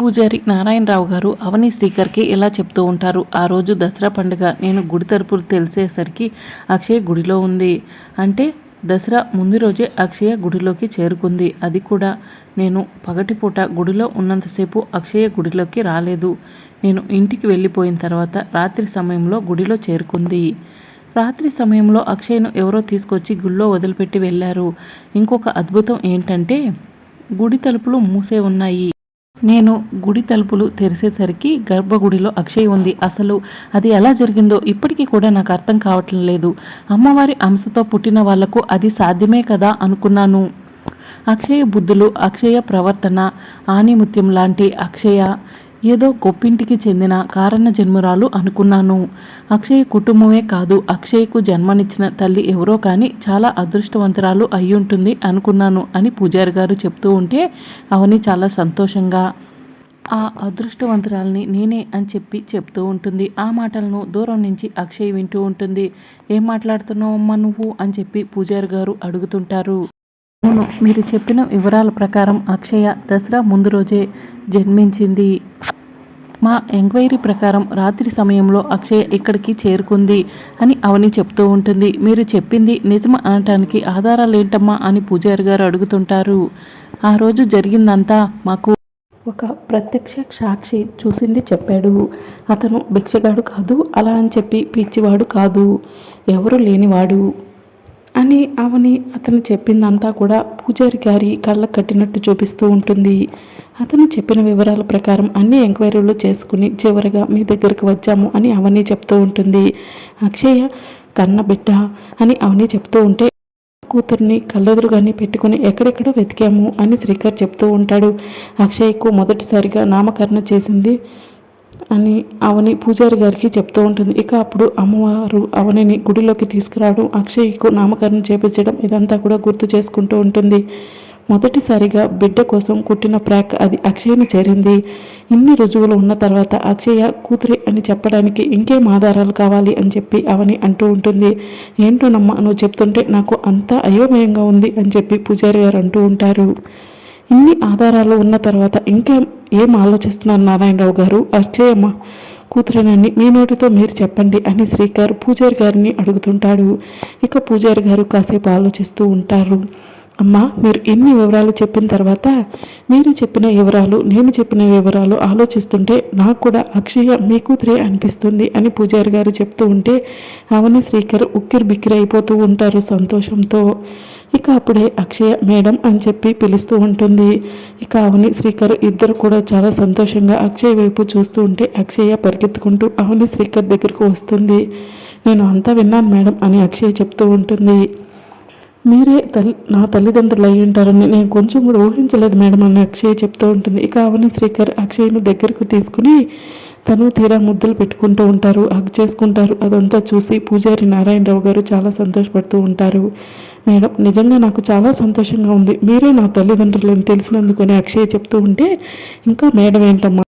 పూజారి నారాయణరావు గారు అవని శ్రీకర్కి ఇలా చెప్తూ ఉంటారు? ఆ రోజు దసరా పండుగ నేను గుడి తలుపులు తెలిసేసరికి అక్షయ గుడిలో ఉంది. అంటే దసరా ముందు రోజే అక్షయ గుడిలోకి చేరుకుంది. అది కూడా నేను పగటిపూట గుడిలో ఉన్నంతసేపు అక్షయ గుడిలోకి రాలేదు. నేను ఇంటికి వెళ్ళిపోయిన తర్వాత రాత్రి సమయంలో గుడిలో చేరుకుంది. రాత్రి సమయంలో అక్షయ్ను ఎవరో తీసుకొచ్చి గుళ్ళో వదిలిపెట్టి వెళ్ళారు. ఇంకొక అద్భుతం ఏంటంటే గుడి తలుపులు మూసే ఉన్నాయి. నేను గుడి తలుపులు తెరిసేసరికి గర్భగుడిలో అక్షయ్ ఉంది. అసలు అది ఎలా జరిగిందో ఇప్పటికీ కూడా నాకు అర్థం కావట్లేదు లేదు. అమ్మవారి అంశతో పుట్టిన వాళ్ళకు అది సాధ్యమే కదా అనుకున్నాను. అక్షయ బుద్ధులు అక్షయ ప్రవర్తన ఆనిముత్యం లాంటి అక్షయ ఏదో గొప్పింటికి చెందిన కారణ జన్మురాలు అనుకున్నాను. అక్షయ్ కుటుంబమే కాదు అక్షయ్కు జన్మనిచ్చిన తల్లి ఎవరో కానీ చాలా అదృష్టవంతురాలు అయ్యుంటుంది అనుకున్నాను అని పూజారి గారు చెప్తూ ఉంటే అవని చాలా సంతోషంగా ఆ అదృష్టవంతురాల్ని నేనే అని చెప్పి చెప్తూ ఉంటుంది. ఆ మాటలను దూరం నుంచి అక్షయ్ వింటూ ఉంటుంది. ఏం మాట్లాడుతున్నావు అమ్మ నువ్వు? అని చెప్పి పూజారి గారు అడుగుతుంటారు. అవును మీరు చెప్పిన వివరాల ప్రకారం అక్షయ దసరా ముందు రోజే జన్మించింది. మా ఎంక్వైరీ ప్రకారం రాత్రి సమయంలో అక్షయ ఇక్కడికి చేరుకుంది అని అవని చెప్తూ ఉంటుంది. మీరు చెప్పింది నిజం అనటానికి ఆధారాలు ఏంటమ్మా అని పూజారి గారు అడుగుతుంటారు. ఆ రోజు జరిగిందంతా మాకు ఒక ప్రత్యక్ష సాక్షి చూసింది చెప్పాడు. అతను భిక్షగాడు కాదు అలా అని చెప్పి పిచ్చివాడు కాదు. ఎవరు లేనివాడు. అని అవని అతను చెప్పిందంతా కూడా పూజారి గారి కళ్ళ కట్టినట్టు చూపిస్తూ ఉంటుంది. అతను చెప్పిన వివరాల ప్రకారం అన్ని ఎంక్వైరీలు చేసుకుని చివరిగా మీ దగ్గరకు వచ్చాము అని అవని చెప్తూ ఉంటుంది. అక్షయ కన్న బిడ్డ అని అవని చెప్తూ ఉంటే కూతుర్ని కళ్ళెదురుగానే పెట్టుకుని ఎక్కడెక్కడో వెతికాము అని శ్రీకర్ చెప్తూ ఉంటాడు. అక్షయ్కు మొదటిసారిగా నామకరణ చేసింది అని అవని పూజారి గారికి చెప్తూ ఉంటుంది. ఇక అప్పుడు అమ్మవారు అవనిని గుడిలోకి తీసుకురావడం అక్షయ్కు నామకరణం చేపించడం ఇదంతా కూడా గుర్తు చేసుకుంటూ ఉంటుంది. మొదటిసారిగా బిడ్డ కోసం కుట్టిన ప్రాక్ అది అక్షయ్ని చేరింది. ఇన్ని రుజువులు ఉన్న తర్వాత అక్షయ కూతురి అని చెప్పడానికి ఇంకేం ఆధారాలు కావాలి అని చెప్పి అవని అంటూ ఉంటుంది. ఏంటోనమ్మా నువ్వు చెప్తుంటే నాకు అంతా అయోమయంగా ఉంది అని చెప్పి పూజారి గారు అంటూ ఉంటారు. ఇన్ని ఆధారాలు ఉన్న తర్వాత ఇంకా ఏం ఆలోచిస్తున్నారు నారాయణరావు గారు? అక్షయమ్మ కూతురేనని మీ నోటితో మీరు చెప్పండి అని శ్రీకారు పూజారి గారిని అడుగుతుంటాడు. ఇక పూజారి గారు కాసేపు ఆలోచిస్తూ ఉంటారు. అమ్మా మీరు ఎన్ని వివరాలు చెప్పిన తర్వాత మీరు చెప్పిన వివరాలు నేను చెప్పిన వివరాలు ఆలోచిస్తుంటే నాకు కూడా అక్షయ మీ కూతురే అనిపిస్తుంది అని పూజారి గారు చెప్తూ ఉంటే అవని శ్రీకర్ ఉక్కిరి బిక్కిరి అయిపోతూ ఉంటారు సంతోషంతో. ఇక అప్పుడే అక్షయ మేడం అని చెప్పి పిలుస్తూ ఉంటుంది. ఇక అవని శ్రీకర్ ఇద్దరు కూడా చాలా సంతోషంగా అక్షయ్ వైపు చూస్తూ ఉంటే అక్షయ పరిగెత్తుకుంటూ అవని శ్రీకర్ దగ్గరకు వస్తుంది. నేను అంతా విన్నాను మేడం అని అక్షయ్ చెప్తూ ఉంటుంది. మీరే తల్లి నా తల్లిదండ్రులు అయ్యి ఉంటారని నేను కొంచెం కూడా ఊహించలేదు మేడం అని అక్షయ్ చెప్తూ ఉంటుంది. ఇక అవని శ్రీకర్ అక్షయ్ను దగ్గరకు తీసుకుని తను తీరా ముద్దులు పెట్టుకుంటూ ఉంటారు హగ్ చేసుకుంటారు. అదంతా చూసి పూజారి నారాయణరావు గారు చాలా సంతోషపడుతూ ఉంటారు. మేడం నిజంగా నాకు చాలా సంతోషంగా ఉంది. మీరే నా తల్లిదండ్రులను అని అక్షయ్ చెప్తూ ఉంటే ఇంకా మేడం ఏంటమ్మా?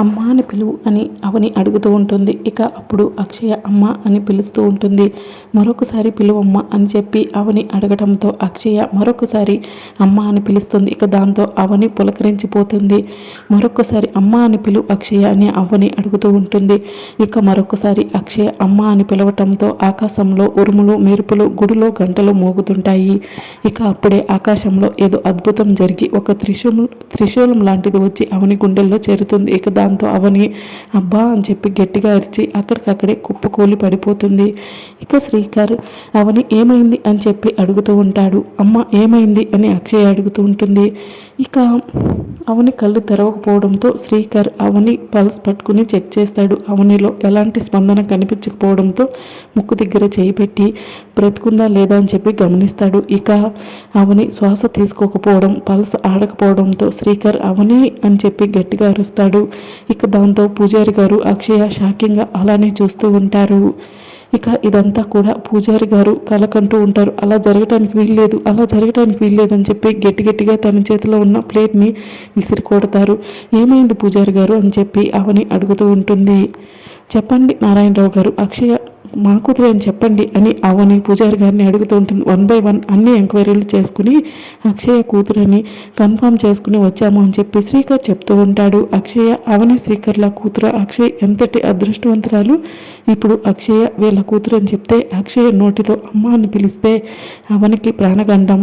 అమ్మ అని పిలువు అని అవని అడుగుతూ ఉంటుంది. ఇక అప్పుడు అక్షయ అమ్మ అని పిలుస్తూ ఉంటుంది. మరొకసారి పిలువమ్మ అని చెప్పి అవని అడగటంతో అక్షయ మరొకసారి అమ్మ అని పిలుస్తుంది. ఇక దాంతో అవని పులకరించిపోతుంది. మరొకసారి అమ్మ అని పిలువు అక్షయ అని అవని అడుగుతూ ఉంటుంది. ఇక మరొకసారి అక్షయ అమ్మ అని పిలవటంతో ఆకాశంలో ఉరుములు మెరుపులు గుడిలో గంటలు మోగుతుంటాయి. ఇక అప్పుడే ఆకాశంలో ఏదో అద్భుతం జరిగి ఒక త్రిశూలం త్రిశూలం లాంటిది వచ్చి అవని గుండెల్లో చేరుతుంది. ఇక దాంతో అవని అబ్బా అని చెప్పి గట్టిగా అరిచి అక్కడికక్కడే కుప్పకూలి పడిపోతుంది. ఇక శ్రీకర్ అవని ఏమైంది? అని చెప్పి అడుగుతూ ఉంటాడు. అమ్మ ఏమైంది? అని అక్షయ్ అడుగుతూ ఉంటుంది. ఇక అవని కళ్ళు తెరవకపోవడంతో శ్రీకర్ అవని పల్స్ పట్టుకుని చెక్ చేస్తాడు. అవనిలో ఎలాంటి స్పందన కనిపించకపోవడంతో ముక్కు దగ్గర చేయి పెట్టి బ్రతుకుందా లేదా అని చెప్పి గమనిస్తాడు. ఇక అవని శ్వాస తీసుకోకపోవడం పల్స్ ఆడకపోవడంతో శ్రీకర్ అవని అని చెప్పి గట్టిగా అరుస్తాడు. ఇక దాంతో పూజారి గారు అక్షయ షాకింగ్గా అలానే చూస్తూ ఉంటారు. ఇక ఇదంతా కూడా పూజారి గారు కలకంటూ ఉంటారు. అలా జరగటానికి వీల్లేదు అలా జరగటానికి వీల్లేదు అని చెప్పి గట్టి గట్టిగా తన చేతిలో ఉన్న ప్లేట్ని విసిరి కొడతారు ఏమైంది పూజారి గారు అని చెప్పి అవని అడుగుతూ ఉంటుంది. చెప్పండి నారాయణరావు గారు అక్షయ మా కూతురు అని చెప్పండి అని అవని పూజారి గారిని అడుగుతూ ఉంటుంది. వన్ బై వన్ అన్ని ఎంక్వైరీలు చేసుకుని అక్షయ కూతురని కన్ఫర్మ్ చేసుకుని వచ్చాము అని చెప్పి శ్రీకర్ చెప్తూ ఉంటాడు. అక్షయ అవని శ్రీకర్ల కూతురు అక్షయ్ ఎంతటి అదృష్టవంతురాలు? ఇప్పుడు అక్షయ వీళ్ళ కూతురు అని చెప్తే అక్షయ నోటితో అమ్మ అని పిలిస్తే అవనికి ప్రాణగండం.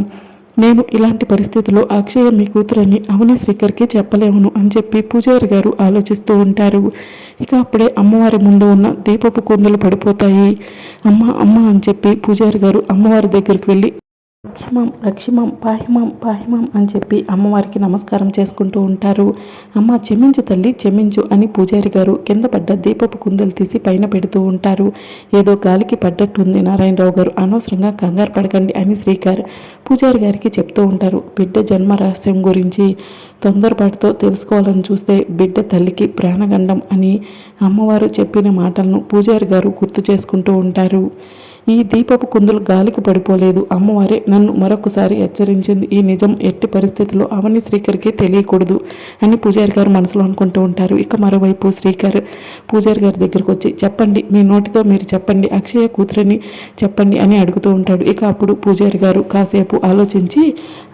నేను ఇలాంటి పరిస్థితిలో అక్షయ మీ కూతురని అవని శ్రీకర్కి చెప్పలేమును అని చెప్పి పూజారి గారు ఆలోచిస్తూ ఉంటారు. ఇక అప్పుడే అమ్మవారి ముందు ఉన్న దీపపు కుందులు పడిపోతాయి. అమ్మ అమ్మ అని చెప్పి పూజారి గారు అమ్మవారి దగ్గరికి వెళ్ళి లక్ష్మం లక్ష్మం పాహిమం పాహిమం అని చెప్పి అమ్మవారికి నమస్కారం చేసుకుంటూ ఉంటారు. అమ్మ చెమించు తల్లి చెమించు అని పూజారి గారు కింద పడ్డ దీపపు కుందలు తీసి పైన పెడుతూ ఉంటారు. ఏదో గాలికి పడ్డట్టుంది నారాయణరావు గారు అనవసరంగా కంగారు పడకండి అని శ్రీకార్ పూజారి గారికి చెప్తూ ఉంటారు. బిడ్డ జన్మ రహస్యం గురించి తొందరపాటుతో తెలుసుకోవాలని చూస్తే బిడ్డ తల్లికి ప్రాణగండం అని అమ్మవారు చెప్పిన మాటలను పూజారి గారు గుర్తు చేసుకుంటూ ఉంటారు. ఈ దీపపు కుందులు గాలికి పడిపోలేదు. అమ్మవారే నన్ను మరొకసారి హెచ్చరించింది. ఈ నిజం ఎట్టి పరిస్థితుల్లో అవన్నీ శ్రీకర్కి తెలియకూడదు అని పూజారి గారు మనసులో అనుకుంటూ ఉంటారు. ఇక మరోవైపు శ్రీకర్ పూజారి గారి దగ్గరకు వచ్చి చెప్పండి మీ నోటితో మీరు చెప్పండి అక్షయ కూతురని చెప్పండి అని అడుగుతూ ఉంటాడు. ఇక అప్పుడు పూజారి గారు కాసేపు ఆలోచించి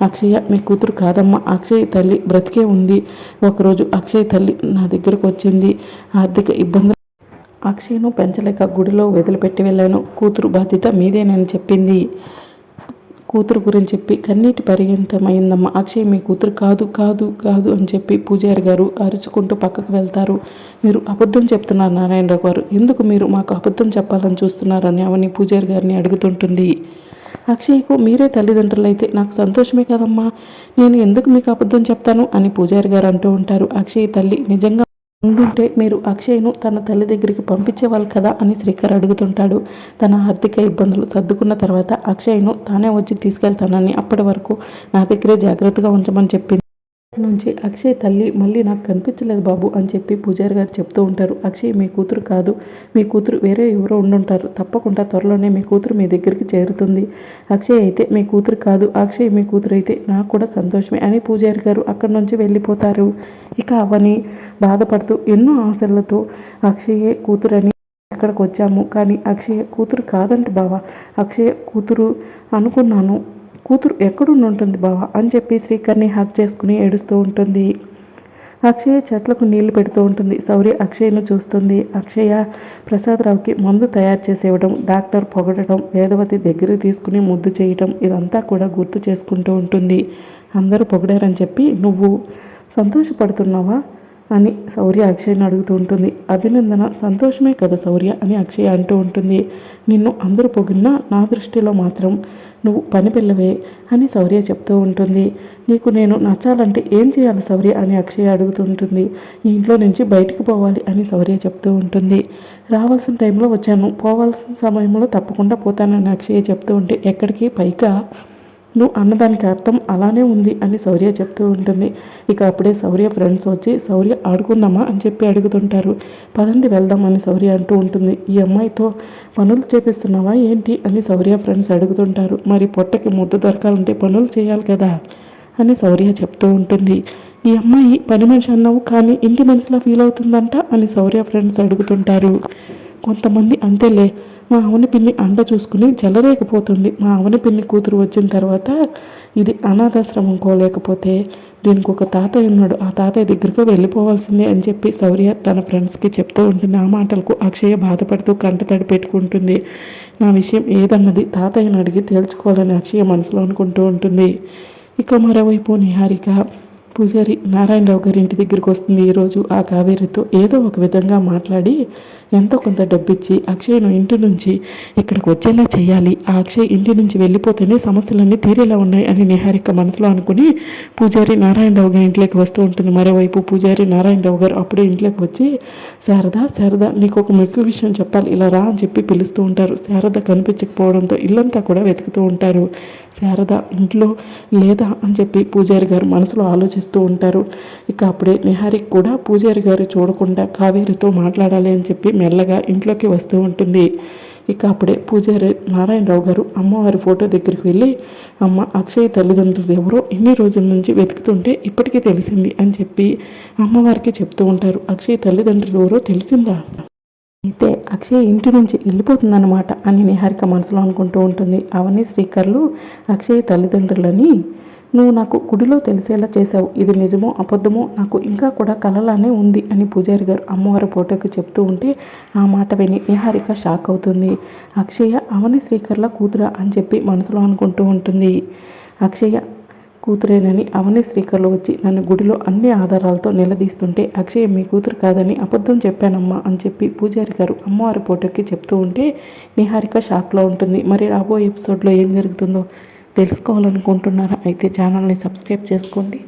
అక్షయ మీ కూతురు కాదమ్మా అక్షయ్ తల్లి బ్రతికే ఉంది. ఒకరోజు అక్షయ్ తల్లి నా దగ్గరకు వచ్చింది. ఆర్థిక ఇబ్బందులు అక్షయ్ను పెంచలేక గుడిలో వదిలిపెట్టి వెళ్ళాను. కూతురు బాధ్యత మీదేనని చెప్పింది. కూతురు గురించి చెప్పి కన్నీటి పర్యంతమైందమ్మ అక్షయ్ మీ కూతురు కాదు కాదు కాదు అని చెప్పి పూజారి గారు అరుచుకుంటూ పక్కకు వెళ్తారు. మీరు అబద్ధం చెప్తున్నారు నారాయణరావు గారు. ఎందుకు మీరు మాకు అబద్ధం చెప్పాలని చూస్తున్నారని అవని పూజారి గారిని అడుగుతుంటుంది. అక్షయ్కు మీరే తల్లిదండ్రులు అయితే నాకు సంతోషమే కదమ్మా. నేను ఎందుకు మీకు అబద్ధం చెప్తాను అని పూజారి గారు అంటూ ఉంటారు. అక్షయ్ తల్లి నిజంగా ఉండుంటే మీరు అక్షయ్ను తన తల్లి దగ్గరికి పంపించేవాళ్ళు కదా అని శ్రీకర్ అడుగుతుంటాడు. తన ఆర్థిక ఇబ్బందులు సర్దుకున్న తర్వాత అక్షయ్ను తానే వచ్చి తీసుకెళ్తానని అప్పటి వరకు నా దగ్గరే జాగ్రత్తగా ఉంచమని చెప్పింది. నుంచి అక్షయ్ తల్లి మళ్ళీ నాకు కనిపించలేదు బాబు అని చెప్పి పూజారి గారు చెప్తూ ఉంటారు. అక్షయ్ మీ కూతురు కాదు. మీ కూతురు వేరే ఎవరో ఉండుంటారు. తప్పకుండా త్వరలోనే మీ కూతురు మీ దగ్గరికి చేరుతుంది. అక్షయ్ అయితే మీ కూతురు కాదు. అక్షయ్ మీ కూతురు అయితే నాకు కూడా సంతోషమే అని పూజారి గారు అక్కడి నుంచి వెళ్ళిపోతారు. ఇక అవని బాధపడుతూ ఎన్నో ఆశలతో అక్షయే కూతురని అక్కడికి వచ్చాము. కానీ అక్షయ్ కూతురు కాదంట బావా. అక్షయ కూతురు అనుకున్నాను. కూతురు ఎక్కడుండి ఉంటుంది బావా? అని చెప్పి శ్రీకర్ని హక్ చేసుకుని ఏడుస్తూ ఉంటుంది. అక్షయ చెట్లకు నీళ్ళు పెడుతూ ఉంటుంది. శౌర్య అక్షయ్ను చూస్తుంది. అక్షయ ప్రసాదరావుకి మందు తయారు చేసి ఇవ్వడం డాక్టర్ పొగడటం వేదవతి దగ్గర తీసుకుని ముద్దు చేయటం ఇదంతా కూడా గుర్తు చేసుకుంటూ ఉంటుంది. అందరూ పొగిడారని చెప్పి నువ్వు సంతోషపడుతున్నావా? అని శౌర్య అక్షయ్ని అడుగుతూ ఉంటుంది. అభినందన సంతోషమే కదా శౌర్య? అని అక్షయ అంటూ ఉంటుంది. నిన్ను అందరూ పొగిడినా నా దృష్టిలో మాత్రం నువ్వు పని పిల్లవే అని శౌర్య చెప్తూ ఉంటుంది. నీకు నేను నచ్చాలంటే ఏం చేయాలి శౌర్య అని అక్షయ అడుగుతుంటుంది. ఈ ఇంట్లో నుంచి బయటకు పోవాలి అని శౌర్య చెప్తూ ఉంటుంది. రావాల్సిన టైంలో వచ్చాను. పోవాల్సిన సమయంలో తప్పకుండా పోతానని అక్షయ చెప్తూ ఉంటే ఎక్కడికి? పైగా నువ్వు అన్నదానికి అర్థం అలానే ఉంది అని శౌర్య చెప్తూ ఉంటుంది. ఇక అప్పుడే శౌర్య ఫ్రెండ్స్ వచ్చి శౌర్య ఆడుకుందామా? అని చెప్పి అడుగుతుంటారు. పదండి వెళ్దాం అని శౌర్య అంటూ ఉంటుంది. ఈ అమ్మాయితో పనులు చేపిస్తున్నావా ఏంటి? అని శౌర్య ఫ్రెండ్స్ అడుగుతుంటారు. మరి పొట్టకి ముద్ద దొరకాలంటే పనులు చేయాలి కదా? అని శౌర్య చెప్తూ ఉంటుంది. ఈ అమ్మాయి పని మనిషి అన్నావు కానీ ఇంటి మనిషిలా ఫీల్ అవుతుందంట? అని శౌర్య ఫ్రెండ్స్ అడుగుతుంటారు. కొంతమంది అంతేలే మా అవని పిన్ని అండ చూసుకుని చెలరేకపోతుంది మా అవని పిన్ని కూతురు వచ్చిన తర్వాత ఇది అనాథాశ్రమం కోలేకపోతే దీనికి ఒక తాతయ్య ఉన్నాడు. ఆ తాతయ్య దగ్గరకు వెళ్ళిపోవాల్సిందే అని చెప్పి శౌర్య తన ఫ్రెండ్స్కి చెప్తూ ఉంటుంది. ఆ మాటలకు అక్షయ బాధపడుతూ కంటతడి పెట్టుకుంటుంది. నా విషయం ఏదన్నది తాతయ్యని అడిగి తేల్చుకోవాలని అక్షయ మనసులో అనుకుంటూ ఉంటుంది. ఇక మరోవైపు నిహారిక పూజారి నారాయణరావు గారి ఇంటి దగ్గరికి వస్తుంది. ఈరోజు ఆ కావేరితో ఏదో ఒక విధంగా మాట్లాడి ఎంతో కొంత డబ్బిచ్చి అక్షయ్ను ఇంటి నుంచి ఇక్కడికి వచ్చేలా చేయాలి. ఆ అక్షయ్ ఇంటి నుంచి వెళ్ళిపోతేనే సమస్యలన్నీ తీరేలా ఉన్నాయి అని నిహారిక మనసులో అనుకుని పూజారి నారాయణరావు గారి ఇంట్లోకి వస్తూ ఉంటుంది. మరోవైపు పూజారి నారాయణరావు గారు అప్పుడే ఇంట్లోకి వచ్చి శారద శారద నీకు ఒక మెక్కు విషయం చెప్పాలి. ఇలా రా అని చెప్పి పిలుస్తూ ఉంటారు. శారద కనిపించకపోవడంతో ఇల్లంతా కూడా వెతుకుతూ ఉంటారు. శారద ఇంట్లో లేదా అని చెప్పి పూజారి గారు మనసులో ఆలోచిస్తూ ఉంటారు. ఇక అప్పుడే నిహారిక్ కూడా పూజారి గారు చూడకుండా కావేరితో మాట్లాడాలి అని చెప్పి మెల్లగా ఇంట్లోకి వస్తూ ఉంటుంది. ఇక అప్పుడే పూజారి నారాయణరావు గారు అమ్మవారి ఫోటో దగ్గరికి వెళ్ళి అమ్మ అక్షయ్ తల్లిదండ్రులు ఎవరో ఇన్ని రోజుల నుంచి వెతుకుతుంటే ఇప్పటికీ తెలిసింది అని చెప్పి అమ్మవారికి చెప్తూ ఉంటారు. అక్షయ్ తల్లిదండ్రులు ఎవరో తెలిసిందా? అయితే అక్షయ్ ఇంటి నుంచి వెళ్ళిపోతుందన్నమాట అని నిహారిక మనసులో అనుకుంటూ ఉంటుంది. అవన్నీ శ్రీకర్లు అక్షయ్ తల్లిదండ్రులని నువ్వు నాకు గుడిలో తెలిసేలా చేశావు. ఇది నిజమో అబద్ధమో నాకు ఇంకా కూడా కలలానే ఉంది అని పూజారి గారు అమ్మవారి ఫోటోకి చెప్తూ ఉంటే ఆ మాట విని నిహారిక షాక్ అవుతుంది. అక్షయ అవని శ్రీకర్ల కూతురా అని చెప్పి మనసులో అనుకుంటూ ఉంటుంది. అక్షయ కూతురేనని అవని శ్రీకర్లు వచ్చి నన్ను గుడిలో అన్ని ఆధారాలతో నిలదీస్తుంటే అక్షయ మీ కూతురు కాదని అబద్ధం చెప్పానమ్మా అని చెప్పి పూజారి గారు అమ్మవారి ఫోటోకి చెప్తూ ఉంటే నిహారిక షాక్లో ఉంటుంది. మరి రాబోయే ఎపిసోడ్లో ఏం జరుగుతుందో తెలుసుకోవాలనుకుంటున్నారా అయితే ఛానల్ని సబ్స్క్రైబ్ చేసుకోండి.